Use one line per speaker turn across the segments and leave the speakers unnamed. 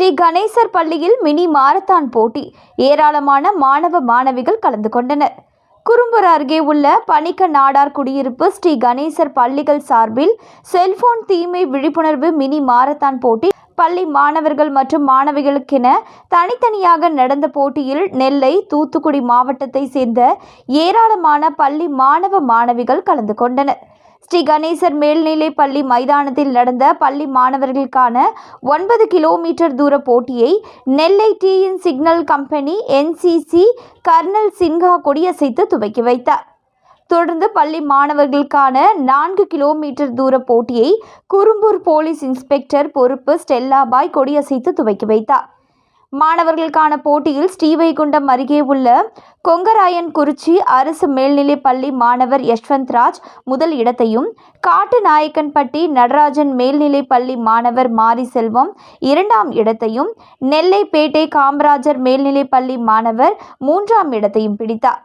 ஸ்ரீ கணேசர் பள்ளியில் mini marathon போட்டி. ஏராளமான மாணவ மாணவிகள் கலந்து கொண்டனர். குறும்பூர் அருகே உள்ள பணிக்க நாடார் குடியிருப்பு ஸ்ரீ கணேசர் பள்ளிகள் சார்பில் செல்போன் தீமை விழிப்புணர்வு மினி மாரத்தான் போட்டி பள்ளி மாணவர்கள் மற்றும் மாணவிகளுக்கென தனித்தனியாக நடந்த போட்டியில் நெல்லை தூத்துக்குடி மாவட்டத்தை சேர்ந்த ஏராளமான பள்ளி மாணவ மாணவிகள் கலந்து கொண்டனர். ஸ்ரீ கணேசர் மேல்நிலை பள்ளி மைதானத்தில் நடந்த பள்ளி மாணவர்களுக்கான ஒன்பது கிலோமீட்டர் தூர போட்டியை Nellai டீயின் signal company NCC colonel Sinha கொடியசைத்து துவக்கி வைத்தார். தொடர்ந்து பள்ளி மாணவர்களுக்கான நான்கு கிலோமீட்டர் தூர போட்டியை குறும்பூர் போலீஸ் இன்ஸ்பெக்டர் பொறுப்பு ஸ்டெல்லாபாய் கொடியசைத்து துவக்கி வைத்தார். மாணவர்களுக்கான போட்டியில் ஸ்ரீவைகுண்டம் அருகே உள்ள கொங்கராயன் குறிச்சி அரசு மேல்நிலை பள்ளி மாணவர் யஷ்வந்த் ராஜ் முதல் இடத்தையும் காட்டுநாயக்கன்பட்டி நடராஜன் மேல்நிலை பள்ளி மாணவர் மாரி செல்வம் இரண்டாம் இடத்தையும் நெல்லைப்பேட்டை காமராஜர் மேல்நிலை பள்ளி மாணவர் மூன்றாம் இடத்தையும் பிடித்தார்.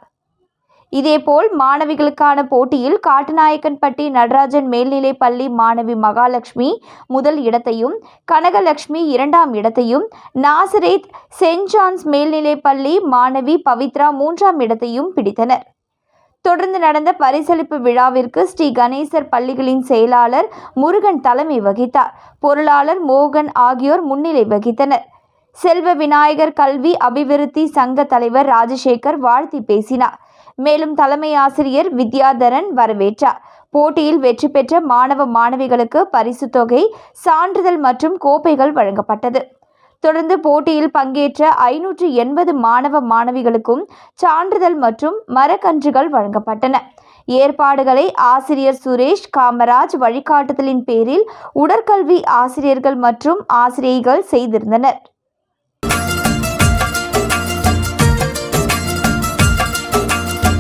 இதேபோல் மாணவிகளுக்கான போட்டியில் காட்டுநாயக்கன்பட்டி நடராஜன் மேல்நிலைப் பள்ளி மாணவி மகாலட்சுமி முதல் இடத்தையும் கனகலட்சுமி இரண்டாம் இடத்தையும் நாசரேத் சென்ட் ஜான்ஸ் மேல்நிலைப் பள்ளி மாணவி பவித்ரா மூன்றாம் இடத்தையும் பிடித்தனர். தொடர்ந்து நடந்த பரிசளிப்பு விழாவிற்கு ஸ்ரீ கணேசர் பள்ளிகளின் செயலாளர் முருகன் தலைமை வகித்தார். பொருளாளர் மோகன் ஆகியோர் முன்னிலை வகித்தனர். செல்வ விநாயகர் கல்வி அபிவிருத்தி சங்க தலைவர் ராஜசேகர் வாழ்த்தி பேசினார். மேலும் தலைமை ஆசிரியர் வித்யாதரன் வரவேற்றார். போட்டியில் வெற்றி பெற்ற மாணவ மாணவிகளுக்கு பரிசு தொகை சான்றிதழ் மற்றும் கோப்பைகள் வழங்கப்பட்டது. தொடர்ந்து போட்டியில் பங்கேற்ற ஐநூற்று எண்பது மாணவ மாணவிகளுக்கும் சான்றிதழ் மற்றும் மரக்கன்றுகள் வழங்கப்பட்டன. ஏற்பாடுகளை ஆசிரியர் சுரேஷ் காமராஜ் வழிகாட்டுதலின் பேரில் உடற்கல்வி ஆசிரியர்கள் மற்றும் ஆசிரியைகள் செய்திருந்தனர்.